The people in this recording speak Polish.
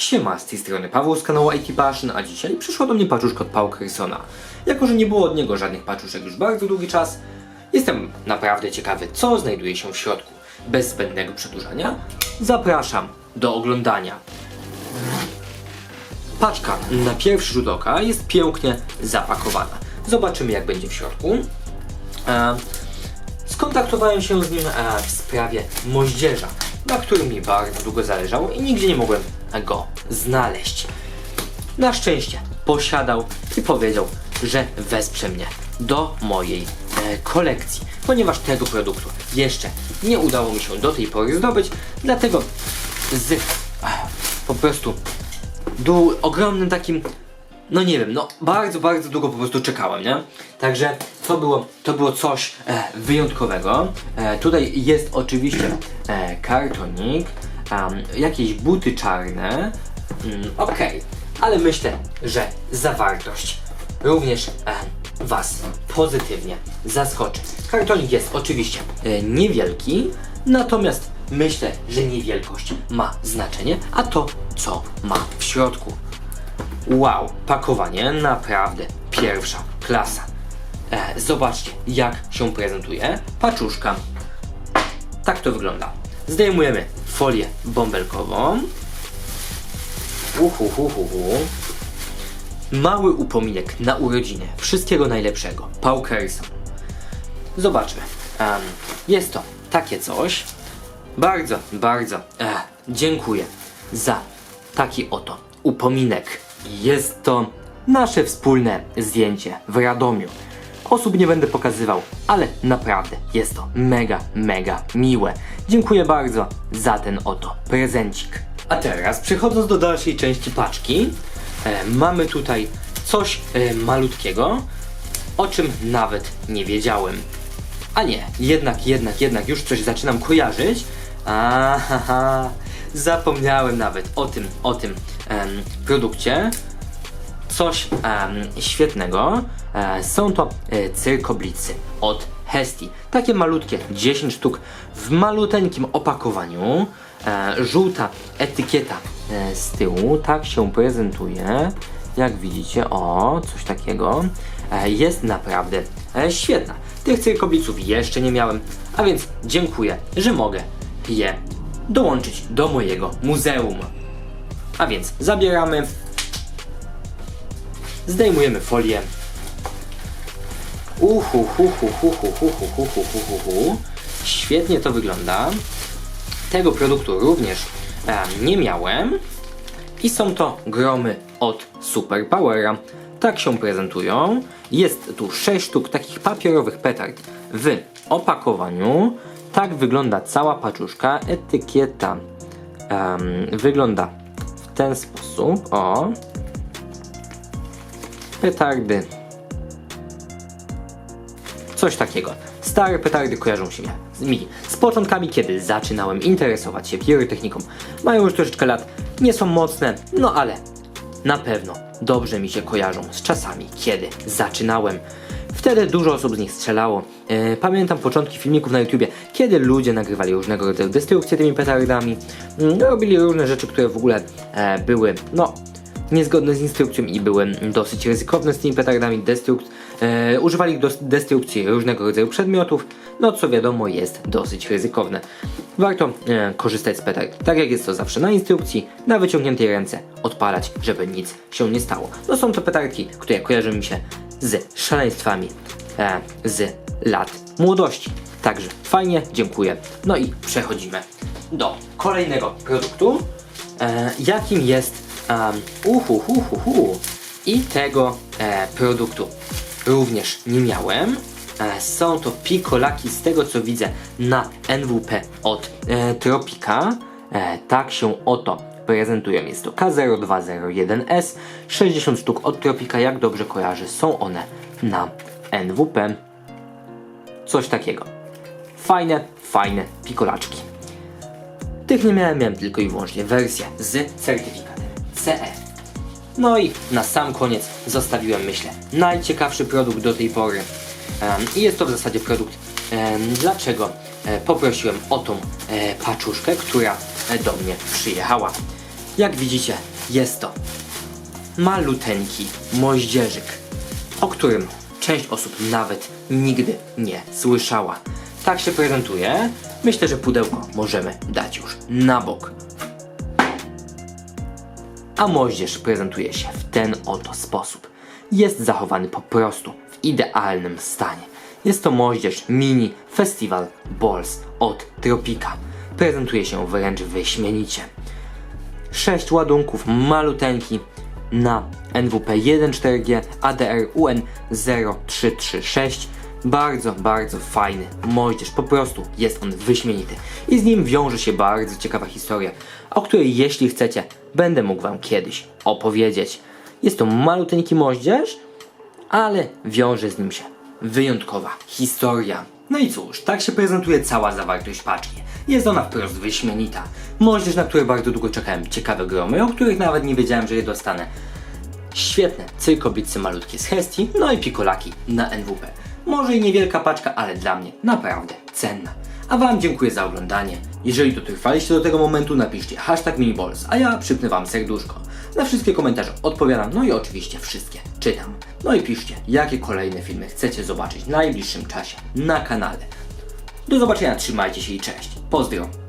Siema, z tej strony Paweł z kanału IT Passion, a dzisiaj przyszła do mnie paczuszka od Paul Carsona. Jako, że nie było od niego żadnych paczuszek już bardzo długi czas, jestem naprawdę ciekawy, co znajduje się w środku. Bez zbędnego przedłużania, zapraszam do oglądania. Paczka na pierwszy rzut oka jest pięknie zapakowana. Zobaczymy, jak będzie w środku. E, Skontaktowałem się z nim e, w sprawie moździerza, na którym mi bardzo długo zależało i nigdzie nie mogłem go znaleźć. Na szczęście posiadał i powiedział, że wesprze mnie do mojej e, kolekcji, ponieważ tego produktu jeszcze nie udało mi się do tej pory zdobyć, dlatego z e, po prostu był ogromnym takim no nie wiem, no bardzo, bardzo długo po prostu czekałem, nie? Także to było, to było coś e, wyjątkowego. E, tutaj jest oczywiście e, kartonik, jakieś buty czarne, mm, okej, ale myślę, że zawartość również e, Was pozytywnie zaskoczy. Kartonik jest oczywiście e, niewielki, natomiast myślę, że niewielkość ma znaczenie, a to co ma w środku. Wow, pakowanie naprawdę pierwsza klasa. E, zobaczcie, jak się prezentuje paczuszka. Tak to wygląda. Zdejmujemy folię bąbelkową. Uhuhuhuhu. Mały upominek na urodziny. Wszystkiego najlepszego. Paul. Zobaczmy. Em, jest to takie coś. Bardzo, bardzo e, dziękuję za taki oto upominek. Jest to nasze wspólne zdjęcie w Radomiu. Osób nie będę pokazywał, ale naprawdę jest to mega, mega miłe. Dziękuję bardzo za ten oto prezencik. A teraz przechodząc do dalszej części paczki, e, mamy tutaj coś e, malutkiego, o czym nawet nie wiedziałem. A nie, jednak, jednak, jednak już coś zaczynam kojarzyć. Aha, zapomniałem nawet o tym, o tym em, produkcie. Coś em, świetnego. E, są to e, cyrkoblicy od Hesti. Takie malutkie, 10 sztuk w maluteńkim opakowaniu. E, żółta etykieta e, z tyłu, tak się prezentuje. Jak widzicie, o, coś takiego. E, jest naprawdę e, świetna. Tych cyrkobliców jeszcze nie miałem, a więc dziękuję, że mogę je dołączyć do mojego muzeum. A więc zabieramy, zdejmujemy folię. Uhu, hu, hu, hu, hu, hu, hu, hu, hu, hu, hu, hu. Świetnie to wygląda. Tego produktu również e, nie miałem. I są to gromy od Super Powera. Tak się prezentują. Jest tu 6 sztuk takich papierowych petard w opakowaniu. Tak wygląda cała paczuszka. Etykieta em, wygląda w ten sposób. O. Petardy. Coś takiego. Stare petardy kojarzą się mi z początkami, kiedy zaczynałem interesować się pirotechniką. Mają już troszeczkę lat, nie są mocne, no ale na pewno dobrze mi się kojarzą z czasami, kiedy zaczynałem. Wtedy dużo osób z nich strzelało. E, pamiętam początki filmików na YouTubie, kiedy ludzie nagrywali różnego rodzaju destrukcje tymi petardami, mm, robili różne rzeczy, które w ogóle e, były, no, niezgodne z instrukcją i były dosyć ryzykowne z tymi petardami. Destrukt, e, używali do destrukcji różnego rodzaju przedmiotów, no co wiadomo jest dosyć ryzykowne. Warto e, korzystać z petard, tak jak jest to zawsze na instrukcji, na wyciągniętej ręce, odpalać, żeby nic się nie stało. No są to petardki, które kojarzą mi się z szaleństwami e, z lat młodości. Także fajnie, dziękuję. No i przechodzimy do kolejnego produktu, e, jakim jest um, uhu, hu, hu, hu. I tego e, produktu również nie miałem. E, są to pikolaki z tego co widzę na NWP od e, Tropika. E, tak się oto prezentują. Jest to K0201S. 60 sztuk od Tropika, jak dobrze kojarzę, są one na NWP. Coś takiego. Fajne, fajne pikolaczki. Tych nie miałem, miałem tylko i wyłącznie wersję z certyfikatem CE. No i na sam koniec zostawiłem, myślę, najciekawszy produkt do tej pory. I jest to w zasadzie produkt, dlaczego e, poprosiłem o tą e, paczuszkę, która e, do mnie przyjechała. Jak widzicie, jest to maluteńki moździerzyk, o którym część osób nawet nigdy nie słyszała. Tak się prezentuje. Myślę, że pudełko możemy dać już na bok. A moździerz prezentuje się w ten oto sposób. Jest zachowany po prostu w idealnym stanie. Jest to moździerz mini Festival Balls od Tropika. Prezentuje się wręcz wyśmienicie. 6 ładunków maluteńki na NWP 1.4G ADR UN 0336. Bardzo, bardzo fajny moździerz, po prostu jest on wyśmienity. I z nim wiąże się bardzo ciekawa historia, o której jeśli chcecie, będę mógł Wam kiedyś opowiedzieć. Jest to maluteńki moździerz, ale wiąże z nim się wyjątkowa historia. No i cóż, tak się prezentuje cała zawartość paczki. Jest ona wprost wyśmienita. Moździerz, na które bardzo długo czekałem, ciekawe gromy, o których nawet nie wiedziałem, że je dostanę. Świetne cyrkoblicy malutkie z Hestii, no i pikolaki na NWP. Może i niewielka paczka, ale dla mnie naprawdę cenna. A Wam dziękuję za oglądanie. Jeżeli dotrwaliście do tego momentu, napiszcie hashtag miniballs, a ja przypnę Wam serduszko. Na wszystkie komentarze odpowiadam, no i oczywiście wszystkie czytam. No i piszcie, jakie kolejne filmy chcecie zobaczyć w najbliższym czasie na kanale. Do zobaczenia, trzymajcie się i cześć. Pozdro.